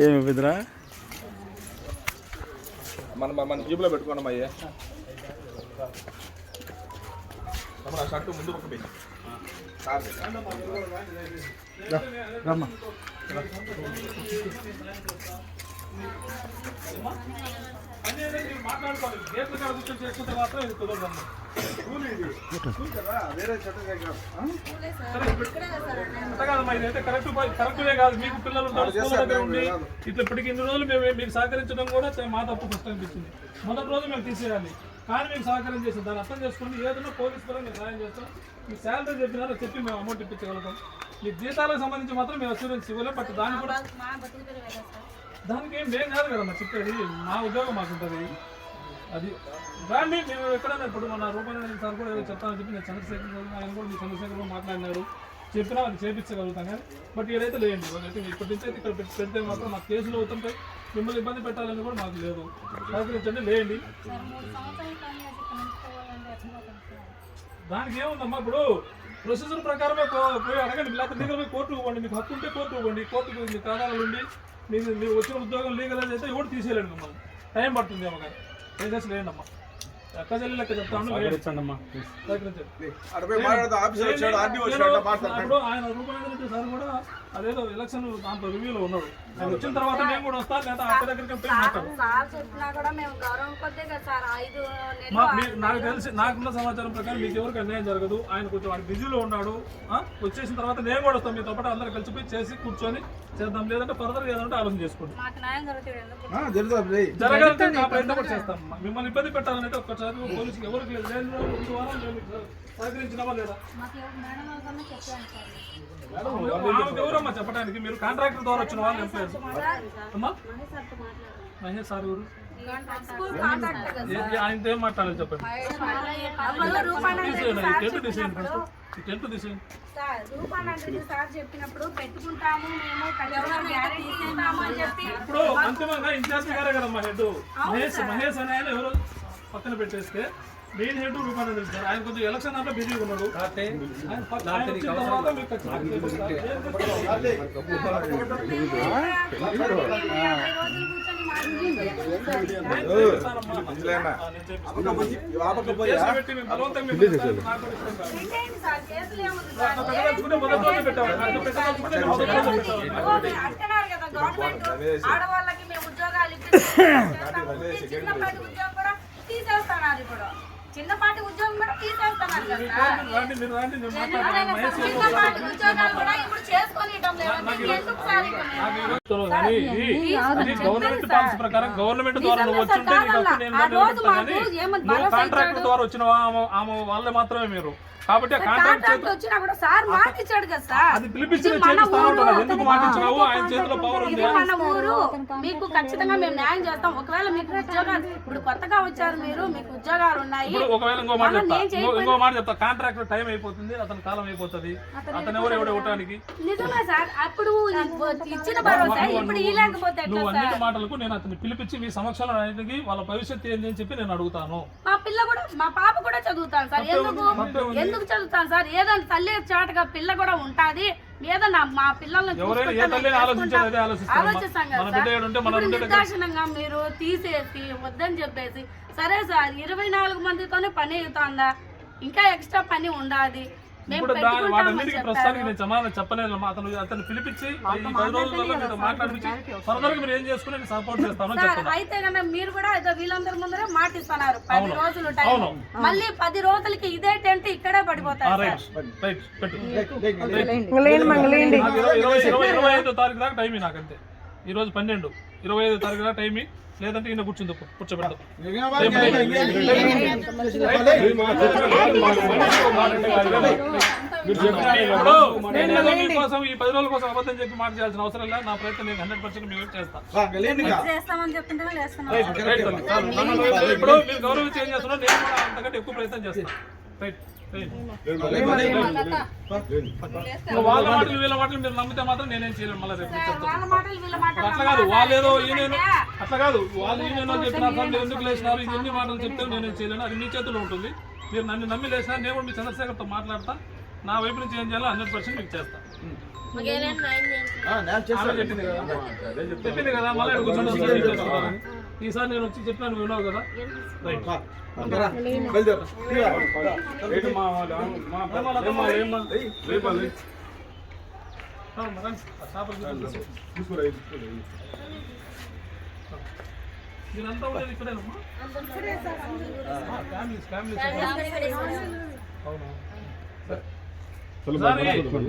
ఏమి పెద్దరా మన మన జీబులో పెట్టుకోండి అయ్యే. మన షర్టు ముందు ఒక పెట్టి. సార్. రమ్మా కరెక్ట్ కరెక్ట్వే కాదు మీకు పిల్లలు ఉండి ఇట్లా ఇప్పటికి ఇన్ని రోజులు మేము మీకు సహకరించడం కూడా మా తప్పు ఫస్ట్ అనిపించింది మొదటి రోజు మేము తీసేయాలి కానీ మీకు సహకారం చేసాం దాన్ని అర్థం చేసుకుని ఏదైనా పోలీస్ పరంగా మేము సహాయం చేస్తాం మీ శాలరీ చెప్పినారో చెప్పి మేము అమౌంట్ ఇప్పించగలుగుతాం మీ జీతాలకు సంబంధించి మాత్రం మేము అసూరెన్స్ ఇవ్వలేం బట్ దాన్ని కూడా దానికి ఏం మేము కాదు కదమ్మా చెప్పేది. మా ఉద్యోగం మాకు ఉంటుంది అది దాన్ని మేము ఎక్కడైనా ఇప్పుడు మన రూపాయలు సార్ కూడా ఏదో చెప్తానని చెప్పి నేను చంద్రశేఖర్ గారు, ఆయన కూడా మీ చంద్రశేఖర్ మాట్లాడినారు. చెప్పినా అది చేపించగలుగుతాం కానీ బట్ ఏదైతే లేండి అయితే ఇప్పటి నుంచి అయితే ఇక్కడ పెడితే మాత్రం మాకు కేసులు అవుతుంటాయి మిమ్మల్ని ఇబ్బంది పెట్టాలని కూడా మాకు లేదు. సహకరించండి లేండి దానికి ఏముందమ్మా ఇప్పుడు? ప్రొసీజర్ ప్రకారమే పోయి అడగండి. లేకపోతే లీగల్ పోయి కోర్టుకు పోండి. మీకు హక్కు ఉంటే కోర్టుకు పోండి. కోర్టుకు మీ కారణాలు ఉండి మీకు మీరు వచ్చిన ఉద్యోగం లీగలైజ్ అయితే ఎవరు తీసేయలేండి మమ్మల్ని. టైం పడుతుంది అమ్మగారు. కానీ దయచేసి లేండి అమ్మా ఆయన రూపాయలు సార్ కూడా అదేదో ఎలక్షన్ దాంట్లో రివ్యూలో ఉన్నాడు. ఆయన వచ్చిన తర్వాత నేను కూడా వస్తాను లేదా అక్కడ దగ్గరికి మేము నాకు తెలిసి నాకున్న సమాచారం ప్రకారం మీకు ఎవరికి అన్యాయం జరగదు. ఆయన కొంచెం వాడు బిజీలో ఉన్నాడు ఆ? వచ్చేసిన తర్వాత నేను కూడా వస్తాను మీతో పాటు అందరూ కలిసిపోయి చేసి కూర్చొని చేద్దాం లేదంటే ఫర్దర్ ఏదంటే ఆలోచన చేసుకోండి. కూడా చేస్తాం. మీమ్మల్ని ఇబ్బంది పెట్టాలంటే ఒక్కసారి పోలీసుకి ఎవరికి లేదు. నేను రెండు వారాలు సహకరించినామా లేదా? మేడం ఎవరమ్మా చెప్పడానికి? మీరు కాంట్రాక్టర్ ద్వారా వచ్చిన వాళ్ళు ఎంప్లాయర్స్ అమ్మా? మహేష్ సార్ ఎవరు? ఆయనతో ఏం మాట్లాడాలి చెప్పండి. తీసేయండి చెప్పినప్పుడు ఫస్ట్ అని చెప్పి ఇప్పుడు అంతిమంగా ఇన్ఛార్జ్ గారే కదమ్మా హెడ్. మహేష్ మహేష్ అనే ఆయన ఎవరు? పక్కన పెట్టేస్తే మెయిన్ హెడ్ రూపాయలు తెలుస్తారు ఆయన కొంచెం ఎలక్షన్ దాంట్లో బిజీగా ఉన్నాడు ఆయన పక్క- ఆయన వచ్చిన తర్వాత మీకు ఖచ్చితంగా చేపిస్తారు. యాభై రోజులు కూర్చొని మాట్లాడి నేను చేపిస్తానమ్మా. ఇందులోనా? ఆ, నేను చేపిస్తాను. ఆపకపోయా కేసు పెట్టి మేము బలవంతంగా మీకు ఇస్తాను. నాకు కూడా ఇష్టం కాదు. పెట్టేయండి సార్ కేసులు ఏముంది సార్ అట్లా పెట్టదలుచుకుంటే మొదటి రోజే పెట్టాలి. అట్లా పెట్టదలుచుకుంటే నేను మొదటి రోజే పెట్టాలి. ఏముంది? అంటున్నారు కదా గవర్నమెంట్ ఆడవాళ్ళకి మేము ఉద్యోగాలు ఇప్పిస్తాము. చిన్నపాటి ఉద్యోగం కూడా తీసేస్తున్నారు ఇప్పుడు. చిన్నపాటి ఉద్యోగం కూడా తీసేస్తున్నారు కదా చిన్నపాటి ఉద్యోగాలు కూడా ఇప్పుడు చేసుకొని ఇవ్వడం లేదు. గవర్నమెంట్ పాలసీ ప్రకారం గవర్నమెంట్ ద్వారా నువ్వు వచ్చుంటే నువ్వు కాంట్రాక్టర్ ద్వారా వచ్చిన ఆమె వాళ్ళే మాత్రమే మీరు కాబట్టి ఆ కాంట్రాక్ట్ కాంట్రాక్ట్ వచ్చినా కూడా సార్ మాట ఇచ్చాడు కదా సార్ అది పిలిపించి ఇది నేను మన చేపిస్తాను ఊరు. అంటున్నాను. ఎందుకు మాట ఇచ్చినావు ఆయన చేతిలో పవర్ ఉంది ఇది మన ఊరు మీకు ఖచ్చితంగా మేము న్యాయం చేస్తాం ఒకవేళ మీకు ఉద్యోగాలు ఇప్పుడు కొత్తగా వచ్చారు మీరు మీకు ఉద్యోగాలు ఉన్నాయి ఒకవేళ ఇంకో మాట చెప్తా ఇంకో- మాట కాంట్రాక్టర్ టైం అయిపోతుంది అతని కాలం అయిపోతుంది అతను ఎవరు ఎవడు ఇవ్వటానికి నిజమే సార్ అప్పుడు ఇచ్చిన భరోసా ఇప్పుడు ఎట్లా నువ్వు సార్ అన్నిటి మాటలకు నేను అతన్ని పిలిపించి మీ సమక్షంలో అన్నిటికీ వాళ్ళ భవిష్యత్తు ఏంది అని చెప్పి నేను అడుగుతాను. మా పిల్ల కూడా మా పాప కూడా చదువుతాను సార్. ఎందుకు. ఎందుకు చదువుతాను సార్? ఏదైనా తల్లి చాటుగా పిల్ల కూడా ఉంటాది. ఏదన్నా మా పిల్లల్ని నిర్దాక్షిణంగా మీరు తీసేసి వద్దని చెప్పేసి సరే సార్ ఇరవై నాలుగు మందితోనే పని అవుతుందా? ఇంకా ఎక్స్ట్రా పని ఉండాది. మేము ఇప్పుడు దాని వాటన్నిటికీ ప్రస్తుతానికి నేను సమాధానం చెప్పలేదు అతను అతను పిలిపించి ఈ పది రోజుల్లో మీతో మాట్లాడించి ఫర్దర్ మీరు ఏం చేసుకుని నేను సపోర్ట్ చేస్తాను అయితే కన్నా మీరు కూడా ఏదో వీళ్ళందరి ముందరే మాటిస్తున్నారు. పది రోజులు టైం. అవును. మళ్ళీ పది రోజులకి ఇదే టెంట్ ఇక్కడే ఇరవై ఇరవై ఐదో తారీఖు దాకా టైం నాకంతే. ఈ రోజు పన్నెండు. ఇరవై ఐదో తారీఖు దాకా టైం లేదంటే ఈయన కూర్చుంది కూర్చోబెడతాం. మీకోసం ఈ పది రోజుల కోసం అబద్ధం చెప్పి మాట చేయాల్సిన అవసరం లేదు. నా ప్రయత్నం నేను హండ్రెడ్ పర్సెంట్ మేము చేస్తాను ఇప్పుడు మీరు గౌరవించి ఏం చేస్తున్నారు నేను కూడా అంతకంటే ఎక్కువ ప్రయత్నం చేస్తాను రైట్. వాళ్ళ మాటలు వీళ్ళ మాటలు మీరు నమ్మితే మాత్రం నేనేం చేయలేను మళ్ళీ రేపు వాళ్ళ వీళ్ళ అట్లా కాదు వాళ్ళేదో ఈయన అట్లా కాదు వాళ్ళు ఈయన చెప్పినారు సార్ మీరు ఎందుకు లేచినారు ఇది ఎన్ని మాటలు చెప్తే నేనేం చేయలేను అది మీ చేతిలో ఉంటుంది. మీరు నన్ను నమ్మి లేచినా నేను కూడా మీ చంద్రశేఖర్తో మాట్లాడతా. నా వైపు నుంచి ఏం చేయాలో హండ్రెడ్ పర్సెంట్ మీకు. ఆమె చెప్పింది కదా. మళ్ళీ ఇక్కడ ఈసారి నేను వచ్చి చెప్పాను విన్నావు కదా. మీరంతా ఉండేది ఇక్కడేనమ్మా? ఫ్యామిలీస్ ఫ్యామిలీస్ అవును?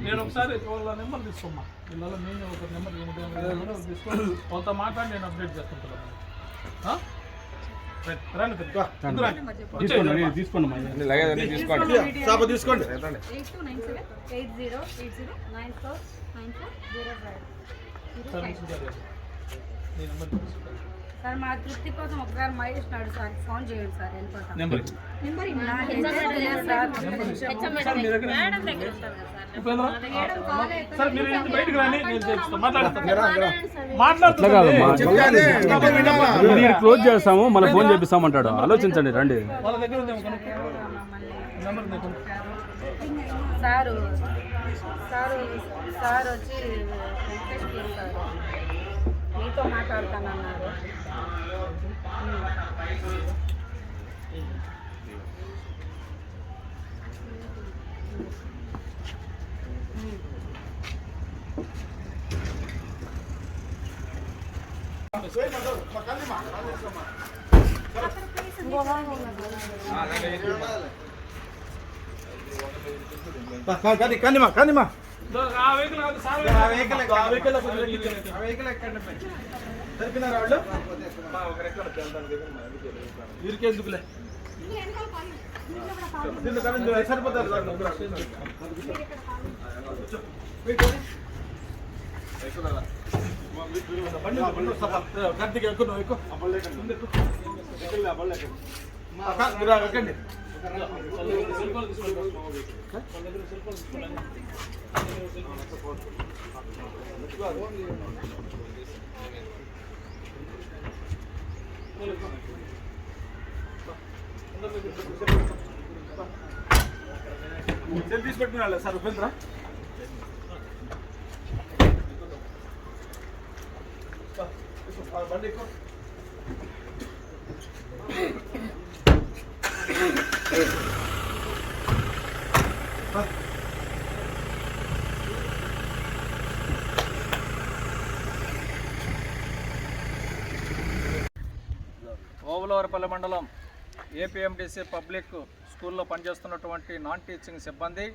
నేను ఒకసారి వాళ్ళ నెంబర్ తీసుకోమ్మా. వీళ్ళలో నేను ఒక నెంబర్ తీసుకొని కొంత మాట్లాడి నేను అప్డేట్ చేసుకుంటాను తీసుకోండి తీసుకోండి తీసుకోండి నైన్ సార్, మా తృప్తి కోసం ఒకసారి మహేష్ నాడు సార్ ఫోన్ చేయండి సార్ వెళ్ళిపోతాం. నెంబర్ మీరు క్లోజ్ చేస్తాము మళ్ళీ ఫోన్ చేపిస్తామంటాడు. ఆలోచించండి రండి. సారు సారు సార్ వచ్చి వెంకటేశ్వర సార్. మీతో మాట్లాడతానన్నారు. కానీ కానీమా కానీమా దో, ఆ వెహికల్ కాదు, సార్ ఆ వెహికల్ ఎక్క- ఆ వెహికల్ వెహికల్. కొంచెం ఎక్కించండి. ఆ వెహికల్ ఎక్కండి పై. సరిపోయినారా వాళ్ళు? ఎక్కడ. వీరికెందుకులే? సరిపోతారు సార్ ముగ్గురు. కూర్చో. వెయిట్ చేయండి. ఎక్కుదారా. బండి ఉంది, బండి ఉంది, సభ. గద్దెకి ఎక్కు నువ్వు ఎక్కు. ముందు ఎక్కు. ఆ, కా- మీరు ఎక్కండి సెల్ ఫోన్ తీసుకోండి. వాళ్ళ దగ్గర సెల్ ఫోన్ తీసుకోండి. సెల్ తీసి పెట్టుకున్నా సార్ ఉపేంద్ర బండి ఎక్కు. మండలం ఏపీఎండిసి పబ్లిక్ స్కూల్లో పనిచేస్తున్నటువంటి నాన్ టీచింగ్ సిబ్బంది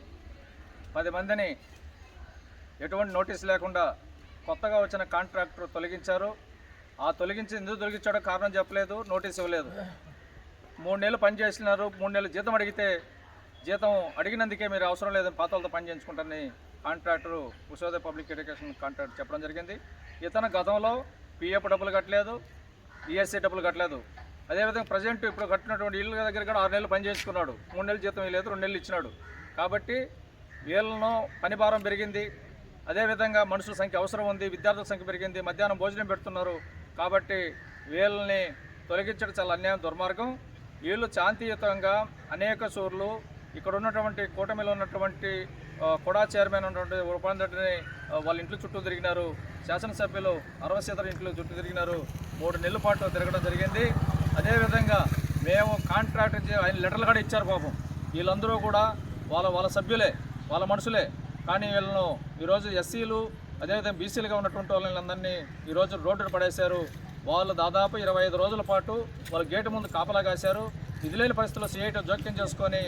పది మందిని ఎటువంటి నోటీస్ లేకుండా కొత్తగా వచ్చిన కాంట్రాక్టర్ తొలగించారు. ఆ తొలగించి ఎందుకు తొలగించాడో కారణం చెప్పలేదు నోటీస్ ఇవ్వలేదు. మూడు నెలలు పని చేసినారు మూడు నెలలు జీతం అడిగితే జీతం అడిగినందుకే మీరు అవసరం లేదని పాతలతో పని చేయించుకుంటారని contractor Ushodaya public education contract చెప్పడం జరిగింది. ఇతను గతంలో పిఎఫ్ డబ్బులు కట్టలేదు ఈఎస్సీ డబ్బులు కట్టలేదు. అదేవిధంగా ప్రజెంట్ ఇప్పుడు కట్టినటువంటి ఇళ్ళ దగ్గర కూడా ఆరు నెలలు పని చేసుకున్నాడు మూడు నెలలు జీతం ఇవ్వలేదు రెండు నెలలు ఇచ్చినాడు. కాబట్టి వీళ్ళను పని భారం పెరిగింది. అదేవిధంగా మనుషుల సంఖ్య అవసరం ఉంది విద్యార్థుల సంఖ్య పెరిగింది మధ్యాహ్నం భోజనం పెడుతున్నారు. కాబట్టి వీళ్ళని తొలగించడం చాలా అన్యాయం దుర్మార్గం. వీళ్ళు శాంతియుతంగా అనేక సూర్లు ఇక్కడ ఉన్నటువంటి కూటమిలో ఉన్నటువంటి కొడా చైర్మన్ ఉన్నటువంటి రూపాంతటిని వాళ్ళ ఇంట్లో చుట్టూ తిరిగినారు. శాసనసభ్యులు అరవై ఇంట్లో చుట్టూ తిరిగినారు. మూడు నెలల పాటు తిరగడం జరిగింది. అదేవిధంగా మేము కాంట్రాక్ట్ ఆయన లెటర్లు కూడా ఇచ్చారు పాపం. వీళ్ళందరూ కూడా వాళ్ళ వాళ్ళ సభ్యులే. వాళ్ళ మనుషులే. కానీ వీళ్ళను ఈరోజు ఎస్సీలు అదేవిధంగా బీసీలుగా ఉన్నటువంటి వాళ్ళందరినీ ఈరోజు రోడ్డు పడేశారు. వాళ్ళు దాదాపు ఇరవై ఐదు రోజుల పాటు వాళ్ళ గేటు ముందు కాపలా కాశారు. ఇది లేని పరిస్థితుల్లో సిఐటి జోక్యం చేసుకొని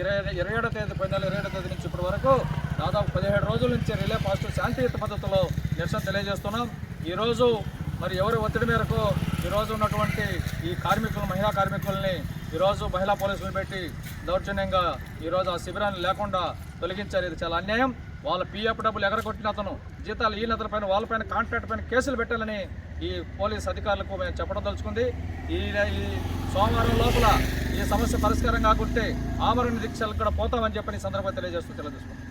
ఇరవై ఇరవై ఏడో తేదీ పది ఇరవై ఏడో తేదీ నుంచి ఇప్పటి వరకు దాదాపు పదిహేడు రోజుల నుంచి రిలే పాజిటివ్ శాంతియుత పద్ధతిలో నిరసన తెలియజేస్తున్నాం. ఈరోజు మరి ఎవరి ఒత్తిడి మేరకు ఈరోజు ఉన్నటువంటి ఈ కార్మికులు మహిళా కార్మికుల్ని ఈరోజు మహిళా పోలీసులు పెట్టి దౌర్జన్యంగా ఈరోజు ఆ శిబిరాన్ని లేకుండా తొలగించారు. ఇది చాలా అన్యాయం. వాళ్ళ పిఎఫ్ డబ్బులు ఎగరగొట్టిన అతను జీతాలు ఈ అతని పైన వాళ్ళపైన కాంట్రాక్ట్ పైన కేసులు పెట్టాలని ఈ పోలీస్ అధికారులకు మేము చెప్పడం తలుచుకుంది. ఈ ఈ సోమవారం లోపల ఈ సమస్య పరిష్కారం కాకుంటే ఆమరణ దీక్షలకు కూడా పోతామని చెప్పని సందర్భంగా తెలియజేస్తూ తెలియజేసుకుంటాం